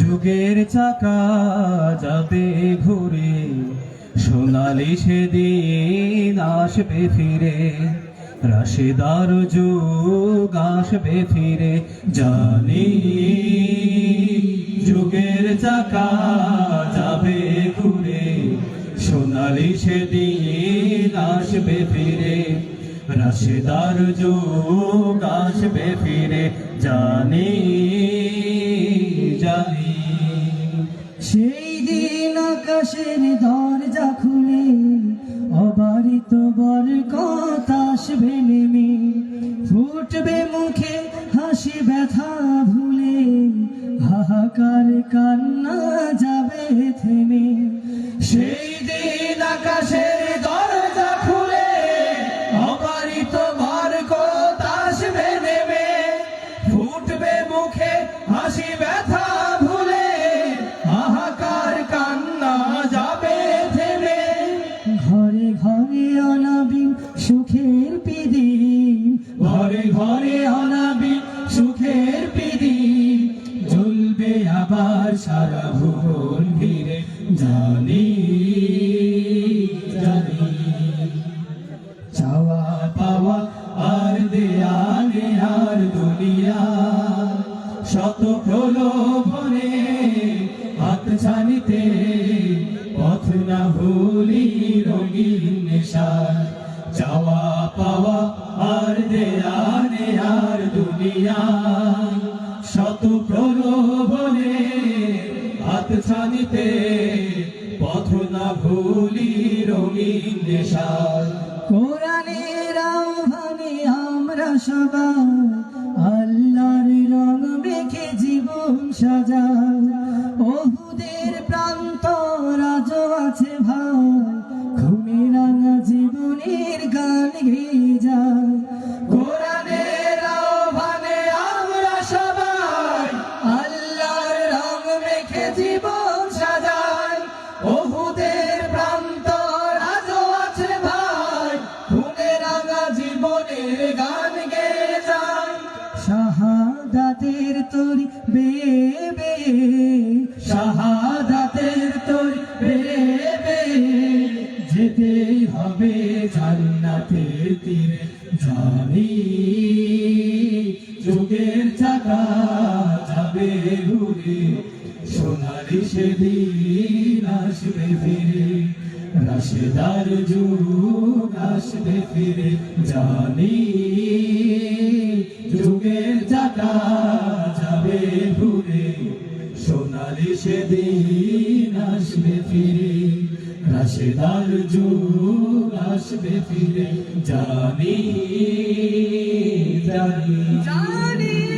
যুগের চাকা যাবে ঘুরে, সোনালি সেদিন আসবে ফিরে, রাশেদার যুগ আসবে ফিরে, জানি যুগের চাকা যাবে ঘুরে, সোনালি সেদিন আসবে ফিরে। রাশেদার যুগ আসবে ফিরে, জানি জানি। সেই দিন আকাশের দরজা খুলে, অবারিত বরকত আসবে নেমে। ফুটবে মুখে হাসি ব্যথা ভুলে, হাহাকার কান্না যাবে থেমে। সেই অনাবিল সুখের পিদিন ঘরে ঘরে অনাবি সুখের পিদি জ্বলবে আবার সারা ভুবন ঘিরে, জানি জানি। চাওয়া পাওয়া আর দেয়ালে আর দুনিয়া, শত প্রলোভনে হাত ছানিতে পথ না ভুলি রঙিন নেশা চাওয়া পাওয়া আর দেয়ালে আর দুনিয়া। শত প্রলোভনে হাত ছানিতে পথ না ভুলি রঙিন নেশা কোরআনের আহ্বানে আমরা সবাই আল্লাহর রং মেখে জীবন সাজাই। জীবনের গান গেয়ে যায় শাহাদাতের তরি বেবে, শাহাদাতের তোর বেবে, যেতে হবে জান্নাতের তীরে জানি। যুগের চাকা যাবে ঘুরে সোনালি সেদিন আসবে ফিরে। রাশেদার যুগ আসবে ফিরে, জানি যুগের চাকা যাবে ঘুরে সোনালি সেদিন আসবে ফিরে। রাশেদার যুগ আসবে ফিরে জানি জানি।